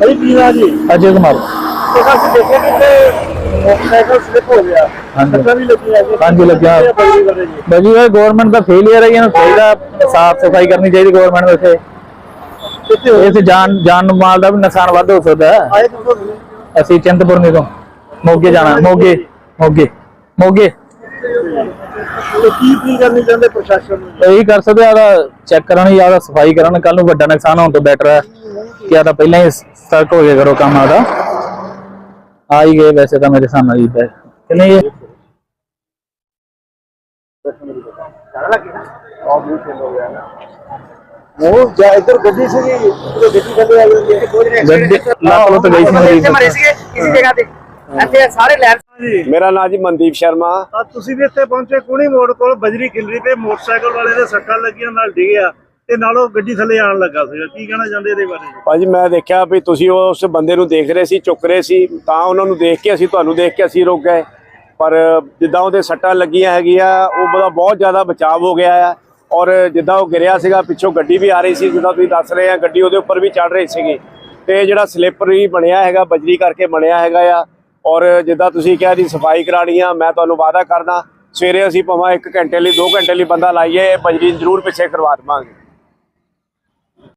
ਭਾਈ ਕੀ ਨਾ ਜੀ? ਅਜੇ ਕੁਮਾਰ। ਤੇ ਅਸੀਂ ਦੇਖਿਆ ਕਿ ਤੇ ਮੋਟਰਸਾਈਕਲ ਸਲਿਪ ਹੋ ਗਿਆ। ਹਾਂਜੀ। ਸੱਟਾਂ ਵੀ ਲੱਗੀਆਂ ਜੀ। ਹਾਂਜੀ, ਲੱਗੀਆਂ। ਬੜੀ ਬੜੀ ਜੀ। ਬਾਜੀ ਇਹ ਗਵਰਨਮੈਂਟ ਦਾ ਫੇਲਿਅਰ ਹੈ ਇਹਨੂੰ ਚਾਹੀਦਾ ਸਾਫ਼ ਸਫ਼ਾਈ ਕਰਨੀ ਚਾਹੀਦੀ ਗਵਰਨਮੈਂਟ ਨੂੰ ਇੱਥੇ। ਕਿੱਥੇ ਹੋਏ ਇੱਥੇ ਜਾਨ ਜਾਨ ਨੂੰ ਮਾਲ ਦਾ ਵੀ ਨੁਕਸਾਨ ਵੱਧ ਹੋ ਸਕਦਾ ਹੈ। ਆਏ ਕਿੱਥੋਂ ਸੀ? ਅਸੀਂ ਚਿੰਤਪੁਰਨੀ ਤੋਂ। ਮੋਗੇ ਜਾਣਾ ਮੋਗੇ ਮੋਗੇ ਮੋਗੇ। ਤੇ ਕੀ ਕੀ ਕਰਨੀ ਚਾਹੁੰਦੇ ਪ੍ਰਸ਼ਾਸਨ ਨੂੰ? ਇਹੀ ਕਰ ਸਕਦੇ ਆ ਦਾ ਚੈੱਕ ਕਰਨ ਜਾਂ ਉਹਦਾ ਸਫ਼ਾਈ ਕਰਨ ਕੱਲ ਨੂੰ ਵੱਡਾ ਨੁਕਸਾਨ ਹੋਣ ਤੋਂ ਬੈਟਰ ਹੈ। ਕਿ ਆਦਾ ਪਹਿਲਾਂ ਹੀ ਸਟਾਰਟ ਹੋ ਗਿਆ ਕਰੋ ਕੰਮ ਆਦਾ ਆ ਹੀ ਗਏ ਵੈਸੇ ਤਾਂ ਮੇਰੇ ਸਾਹਮਣੇ ਹੀ ਹੈ ਕਿ ਨਹੀਂ? ਇਹ ਉਹ ਜਾਂ ਇੱਧਰ ਗੱਡੀ ਸੀਗੀ ਤੇ ਗੱਡੀ ਥੱਲੇ ਆ ਜਾਂਦੀ ਹੈ। ਕੋਈ ਨਹੀਂ ਗੱਡੀ ਲੱਤ ਲੁੱਟ ਗਈ ਸੀ ਮੇਰੀ। ਮਰੇ ਸੀਗੇ ਕਿਸੇ ਜਗ੍ਹਾ ਤੇ। ਇੱਥੇ ਸਾਰੇ ਲੈਣ ਜੀ ਮੇਰਾ ਨਾਮ ਜੀ ਮਨਦੀਪ ਸ਼ਰਮਾ। ਆ ਤੁਸੀਂ ਵੀ ਇੱਥੇ ਪਹੁੰਚੇ ਕੋਣੀ ਮੋੜ ਕੋਲ ਬਜਰੀ ਕਿਲਰੀ ਤੇ ਮੋਟਰਸਾਈਕਲ ਵਾਲੇ ਦੇ ਸੱਟਾਂ ਲੱਗੀਆਂ ਨਾਲ ਡਿੱਗਿਆ। ਤੇ ਨਾਲੋਂ ਗੱਡੀ ਥੱਲੇ ਆਣ ਲੱਗਾ ਸੀਗਾ। ਕੀ ਕਹਿਣਾ ਚਾਹੁੰਦੇ ਇਹਦੇ ਬਾਰੇ? ਭਾਜੀ, ਮੈਂ ਦੇਖਿਆ ਵੀ ਤੁਸੀਂ ਉਸ ਬੰਦੇ ਨੂੰ ਦੇਖ ਰਹੇ ਸੀ, ਚੁੱਕ ਰਹੇ ਸੀ, ਤਾਂ ਉਹਨਾਂ ਨੂੰ ਦੇਖ ਕੇ ਅਸੀਂ ਤੁਹਾਨੂੰ ਦੇਖ ਕੇ ਅਸੀਂ ਰੁਕ ਗਏ। ਪਰ ਜਿੱਦਾਂ ਉਹਦੇ ਸੱਟਾਂ ਲੱਗੀਆਂ ਹੈਗੀਆਂ, ਉਹ ਬੜਾ ਬਹੁਤ ਜ਼ਿਆਦਾ ਬਚਾਅ ਹੋ ਗਿਆ ਆ। ਔਰ ਜਿੱਦਾਂ ਉਹ ਗਿਰਿਆ ਸੀਗਾ, ਪਿੱਛੋਂ ਗੱਡੀ ਵੀ ਆ ਰਹੀ ਸੀ, ਜਿੱਦਾਂ ਤੁਸੀਂ ਦੱਸ ਰਹੇ ਆ, ਗੱਡੀ ਉਹਦੇ ਉੱਪਰ ਵੀ ਚੜ ਰਹੀ ਸੀਗੀ। ਤੇ ਜਿਹੜਾ ਸਲਿੱਪਰ ਵੀ ਬਣਿਆ ਹੈਗਾ, ਬਜਰੀ ਕਰਕੇ ਬਣਿਆ ਹੈਗਾ ਆ। ਔਰ ਜਿੱਦਾਂ ਤੁਸੀਂ ਕਿਹਾ ਜੀ, ਸਫ਼ਾਈ ਕਰਾਣੀ ਆ, ਮੈਂ ਤੁਹਾਨੂੰ ਵਾਅਦਾ ਕਰਦਾ, ਸਵੇਰੇ ਅਸੀਂ ਭਾਵੇਂ 1 ਘੰਟੇ ਲਈ 2 ਘੰਟੇ ਲਈ ਬੰਦਾ ਲਾਈਏ ਬਜਰੀ ਜ਼ਰੂਰ ਪਿੱਛੇ ਕਰਵਾ ਦੇਵਾਂਗੇ।